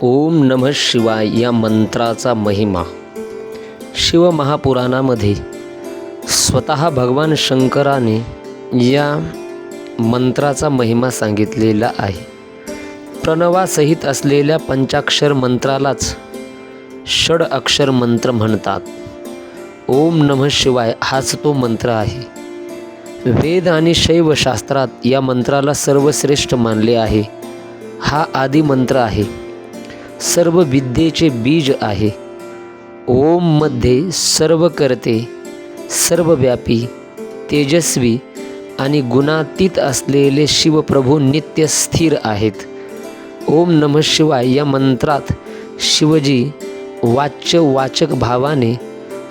ओम नम शिवाय या मंत्राचा महिमा. शिवमहापुराणामध्ये स्वतः भगवान शंकराने या मंत्राचा महिमा सांगितलेला आहे. प्रणवासहित असलेल्या पंचाक्षर मंत्रालाच षड अक्षर मंत्र म्हणतात. ओम नम शिवाय हाच तो मंत्र आहे. वेद आणि शैवशास्त्रात या मंत्राला सर्वश्रेष्ठ मानले आहे. हा आदि मंत्र आहे. सर्व विद्येचे बीज आहे. ओममध्ये सर्व करते सर्वव्यापी तेजस्वी आणि गुणातीत असलेले शिवप्रभू नित्य स्थिर आहेत. ओम नम शिवाय या मंत्रात शिवजी वाच्य वाचक भावाने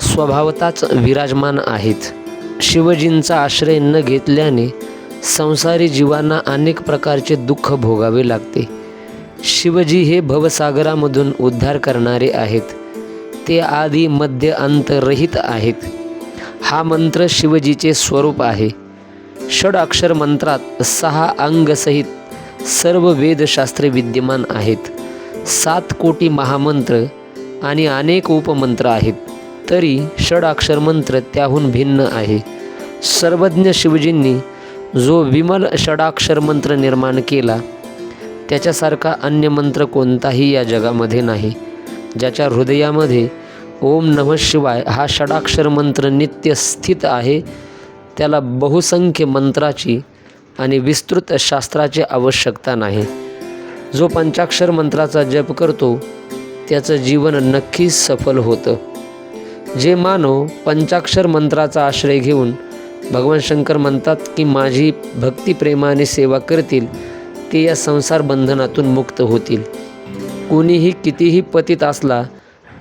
स्वभावताच विराजमान आहेत. शिवजींचा आश्रय न घेतल्याने संसारी जीवांना अनेक प्रकारचे दुःख भोगावे लागते. शिवजी हे भवसागरामधून उद्धार करणारे आहेत. ते आधी मध्य अंतरहित आहेत. हा मंत्र शिवजीचे स्वरूप आहे. षडाक्षर मंत्रात सहा अंगसहित सर्व वेदशास्त्रे विद्यमान आहेत. सात कोटी महामंत्र आणि अनेक उपमंत्र आहेत. तरी षडाक्षर मंत्र त्याहून भिन्न आहे. सर्वज्ञ शिवजींनी जो विमल षडाक्षर मंत्र निर्माण केला त्याच्यासारखा अन्य मंत्र कोणताही या जगामध्ये नाही. ज्याच्या हृदयामध्ये ओम नम शिवाय हा षडाक्षर मंत्र नित्य स्थित आहे त्याला बहुसंख्य मंत्राची आणि विस्तृत शास्त्राची आवश्यकता नाही. जो पंचाक्षर मंत्राचा जप करतो त्याचं जीवन नक्कीच सफल होतं. जे मानव पंचाक्षर मंत्राचा आश्रय घेऊन भगवान शंकर म्हणतात की माझी भक्तिप्रेमाने सेवा करतील ते या संसार बंधनातून मुक्त होतील. कोणीही कितीही पतित असला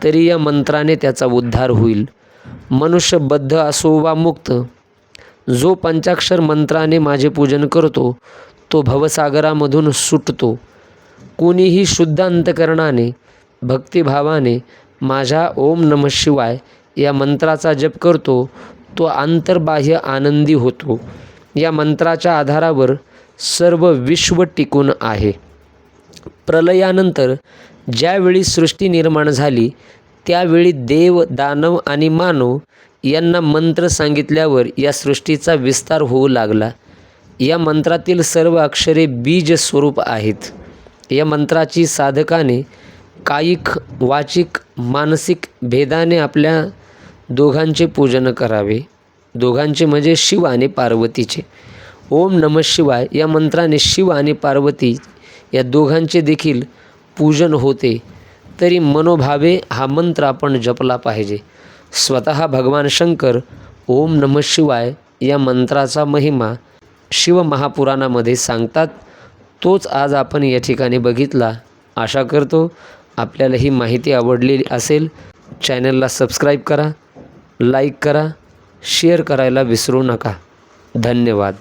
तरी या मंत्राने त्याचा उद्धार होईल. मनुष्य बद्ध असो वा मुक्त जो पंचाक्षर मंत्राने माझे पूजन करतो तो भवसागरामधून सुटतो. कोणीही शुद्ध अंतकरणाने भक्तिभावाने माझ्या ओम नम शिवाय या मंत्राचा जप करतो तो आंतरबाह्य आनंदी होतो. या मंत्राच्या आधारावर सर्व विश्व टिकून आहे. प्रलयानंतर ज्यावेळी सृष्टी निर्माण झाली त्यावेळी देव दानव आणि मानव यांना मंत्र सांगितल्यावर या सृष्टीचा विस्तार होऊ लागला. या मंत्रातील सर्व अक्षरे बीज स्वरूप आहेत. या मंत्राची साधकाने कायिक वाचिक मानसिक भेदाने आपल्या दोघांचे पूजन करावे. दोघांचे म्हणजे शिव आणि पार्वतीचे. ओम नम शिवाय या मंत्राने शिव आणि पार्वती या दोघांचे देखील पूजन होते. तरी मनोभावे हा मंत्र आपण जपला पाहिजे. स्वतः भगवान शंकर ओम नम शिवाय या मंत्राचा महिमा शिवमहापुराणामध्ये सांगतात. तोच आज आपण या ठिकाणी बघितला. आशा करतो आपल्याला ही माहिती आवडलेली असेल. चॅनलला सबस्क्राईब करा लाईक करा शेअर करायला विसरू नका. धन्यवाद.